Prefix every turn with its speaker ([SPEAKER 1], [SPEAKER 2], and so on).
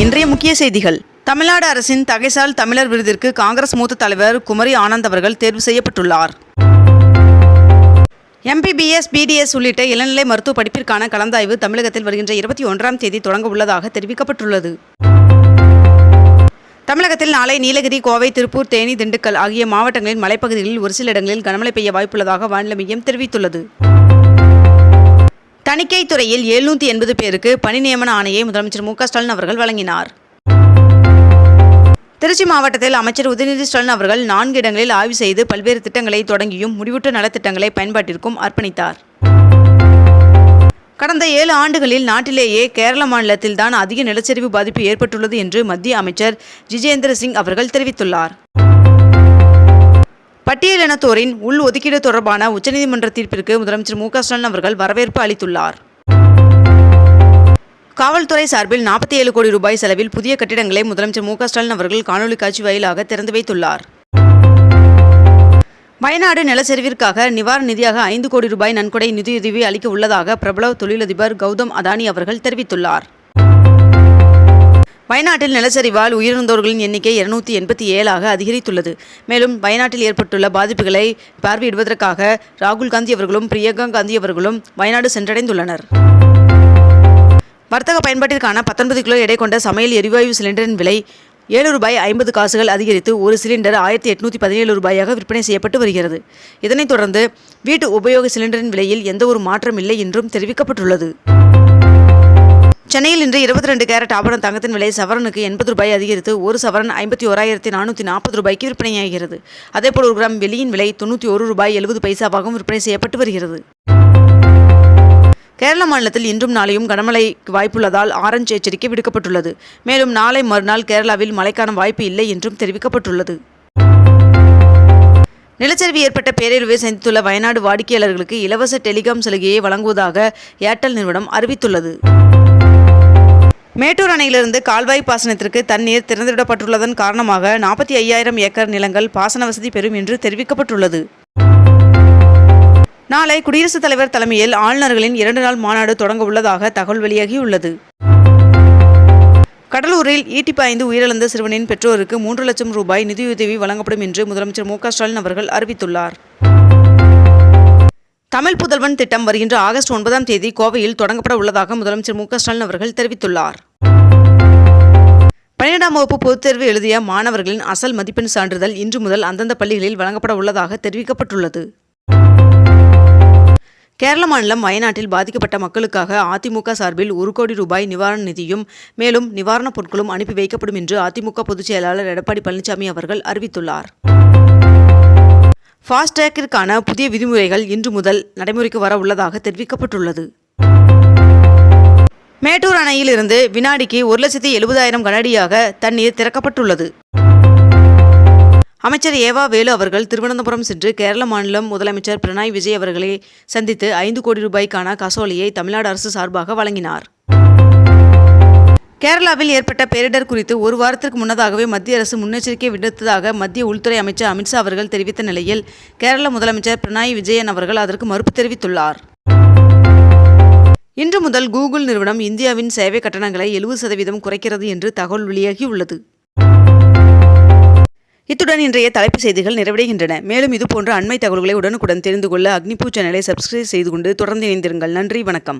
[SPEAKER 1] இன்றைய முக்கிய செய்திகள். தமிழ்நாடு அரசின் தகைசால் தமிழர் விருதிற்கு காங்கிரஸ் மூத்த தலைவர் குமரி ஆனந்த் அவர்கள் தேர்வு செய்யப்பட்டுள்ளார். எம்பிபிஎஸ் பிடிஎஸ் உள்ளிட்ட இளநிலை மருத்துவ படிப்பிற்கான கலந்தாய்வு தமிழகத்தில் வருகின்ற இருபத்தி ஒன்றாம் தேதி தொடங்க உள்ளதாக தெரிவிக்கப்பட்டுள்ளது. தமிழகத்தில் நாளை நீலகிரி கோவை திருப்பூர் தேனி திண்டுக்கல் ஆகிய மாவட்டங்களின் மலைப்பகுதிகளில் ஒரு சில இடங்களில் கனமழை பெய்ய வாய்ப்புள்ளதாக வானிலை மையம் தெரிவித்துள்ளது. தணிக்கை துறையில் எழுநூற்றி எண்பது பேருக்கு பணி நியமன ஆணையை முதலமைச்சர் மு ஸ்டாலின் அவர்கள் வழங்கினார். திருச்சி மாவட்டத்தில் அமைச்சர் உதயநிதி ஸ்டாலின் அவர்கள் நான்கு இடங்களில் ஆய்வு செய்து பல்வேறு திட்டங்களை தொடங்கியும் முடிவுற்ற நலத்திட்டங்களை பயன்பாட்டிற்கும் அர்ப்பணித்தார். கடந்த ஏழு ஆண்டுகளில் நாட்டிலேயே கேரள மாநிலத்தில்தான் அதிக நிலச்சரிவு பாதிப்பு ஏற்பட்டுள்ளது என்று மத்திய அமைச்சர் ஜிஜேந்திர சிங் அவர்கள் தெரிவித்துள்ளார். பட்டியலினத்தோரின் உள் ஒதுக்கீடு தொடர்பான உச்சநீதிமன்ற தீர்ப்பிற்கு முதலமைச்சர் மு ஸ்டாலின் அவர்கள் வரவேற்பு அளித்துள்ளார். காவல்துறை சார்பில் நாற்பத்தி ஏழு கோடி ரூபாய் செலவில் புதிய கட்டிடங்களை முதலமைச்சர் மு ஸ்டாலின் அவர்கள் காணொலி காட்சி வாயிலாக திறந்து வைத்துள்ளார். வயநாடு நிலச்சரிவிற்காக நிவாரண நிதியாக ஐந்து கோடி ரூபாய் நன்கொடை நிதியுதவி அளிக்க உள்ளதாக பிரபல தொழிலதிபர் கௌதம் அதானி அவர்கள் தெரிவித்துள்ளார். வயநாட்டில் நிலச்சரிவால் உயிரிழந்தோர்களின் எண்ணிக்கை இருநூத்தி எண்பத்தி ஏழாக அதிகரித்துள்ளது. மேலும் வயநாட்டில் ஏற்பட்டுள்ள பாதிப்புகளை பார்வையிடுவதற்காக ராகுல் காந்தி அவர்களும் பிரியங்கா காந்தி அவர்களும் வயநாடு சென்றடைந்துள்ளனர். வர்த்தக பயன்பாட்டிற்கான பத்தொன்பது கிலோ எடை கொண்ட சமையல் எரிவாயு சிலிண்டரின் விலை ஏழு ரூபாய் ஐம்பது காசுகள் அதிகரித்து ஒரு சிலிண்டர் ஆயிரத்தி எட்நூற்றி பதினேழு ரூபாயாக விற்பனை செய்யப்பட்டு வருகிறது. இதனைத் தொடர்ந்து வீட்டு உபயோக சிலிண்டரின் விலையில் எந்தவொரு மாற்றம் இல்லை என்றும் தெரிவிக்கப்பட்டுள்ளது. சென்னையில் இன்று இருபத்தி ரெண்டு கேரட் ஆபரண தங்கத்தின் விலை சவரனுக்கு எண்பது ரூபாய் அதிகரித்து ஒரு சவரன் ஐம்பத்தி ஓராயிரத்தி நானூற்றி நாற்பது ரூபாய்க்கு விற்பனையாகிறது. அதேபோல் ஒரு கிராம் வெள்ளியின் விலை தொண்ணூற்றி ஒரு ரூபாய் எழுபது பைசாவாகவும் விற்பனை செய்யப்பட்டு வருகிறது. கேரள மாநிலத்தில் இன்றும் நாளையும் கனமழைக்கு வாய்ப்புள்ளதால் ஆரஞ்சு எச்சரிக்கை விடுக்கப்பட்டுள்ளது. மேலும் நாளை மறுநாள் கேரளாவில் மழைக்கான வாய்ப்பு இல்லை என்றும் தெரிவிக்கப்பட்டுள்ளது. நிலச்சரிவு ஏற்பட்ட பேரழிவை சந்தித்துள்ள வயநாடு வாடிக்கையாளர்களுக்கு இலவச டெலிகாம் சலுகையை வழங்குவதாக ஏர்டெல் நிறுவனம் அறிவித்துள்ளது. மேட்டூர் அணையிலிருந்து கால்வாய் பாசனத்திற்கு தண்ணீர் திறந்துவிடப்பட்டுள்ளதன் காரணமாக நாற்பத்தி ஐயாயிரம் ஏக்கர் நிலங்கள் பாசன வசதி பெறும் என்று தெரிவிக்கப்பட்டுள்ளது. நாளை குடியரசுத் தலைவர் தலைமையில் ஆளுநர்களின் இரண்டு நாள் மாநாடு தொடங்க உள்ளதாக தகவல் வெளியாகியுள்ளது. கடலூரில் ஈட்டி பாய்ந்து உயிரிழந்த சிறுவனின் பெற்றோருக்கு மூன்று லட்சம் ரூபாய் நிதியுதவி வழங்கப்படும் என்று முதலமைச்சர் மு ஸ்டாலின் அவர்கள் அறிவித்துள்ளார். தமிழ் புதல்வன் திட்டம் வருகின்ற ஆகஸ்ட் ஒன்பதாம் தேதி கோவையில் தொடங்கப்பட உள்ளதாக முதலமைச்சர் மு ஸ்டாலின் அவர்கள் தெரிவித்துள்ளார். பன்னிரெண்டாம் வகுப்பு பொதுத் தேர்வு எழுதிய மாணவர்களின் அசல் மதிப்பெண் சான்றிதழ் இன்று முதல் அந்தந்த பள்ளிகளில் வழங்கப்பட உள்ளதாக தெரிவிக்கப்பட்டுள்ளது. கேரள மாநிலம் வயநாட்டில் பாதிக்கப்பட்ட மக்களுக்காக அதிமுக சார்பில் ஒரு கோடி ரூபாய் நிவாரண நிதியும் மேலும் நிவாரணப் பொருட்களும் அனுப்பி வைக்கப்படும் என்று அதிமுக பொதுச் செயலாளர் எடப்பாடி பழனிசாமி அவர்கள் அறிவித்துள்ளார். ஃபாஸ்டேக்கிற்கான புதிய விதிமுறைகள் இன்று முதல் நடைமுறைக்கு வர உள்ளதாக தெரிவிக்கப்பட்டுள்ளது. மேட்டூர் அணையில் இருந்து வினாடிக்கு ஒரு லட்சத்தி எழுபதாயிரம் கனஅடியாக தண்ணீர் திறக்கப்பட்டுள்ளது. அமைச்சர் ஏவா வேலு அவர்கள் திருவனந்தபுரம் சென்று கேரள மாநிலம் முதலமைச்சர் பினராயி விஜய் அவர்களை சந்தித்து ஐந்து கோடி ரூபாய்க்கான காசோலையை தமிழ்நாடு அரசு சார்பாக வழங்கினார். கேரளாவில் ஏற்பட்ட பேரிடர் குறித்து ஒரு வாரத்திற்கு முன்னதாகவே மத்திய அரசு முன்னெச்சரிக்கை விடுத்ததாக மத்திய உள்துறை அமைச்சர் அமித்ஷா அவர்கள் தெரிவித்த நிலையில் கேரள முதலமைச்சர் பினராயி விஜயன் அவர்கள் அதற்கு மறுப்பு தெரிவித்துள்ளார். இன்று முதல் கூகுள் நிறுவனம் இந்தியாவின் சேவை கட்டணங்களை எழுபது சதவீதம் குறைக்கிறது என்று தகவல் வெளியாகியுள்ளது. இத்துடன் இன்றைய தலைப்பு செய்திகள் நிறைவடைகின்றன. மேலும் இதுபோன்ற அண்மை தகவல்களை உடனுக்குடன் தெரிந்து கொள்ள அக்னிபூ சேனலை சப்ஸ்கிரைப் செய்து கொண்டு தொடர்ந்து இணைந்திருங்கள். நன்றி வணக்கம்.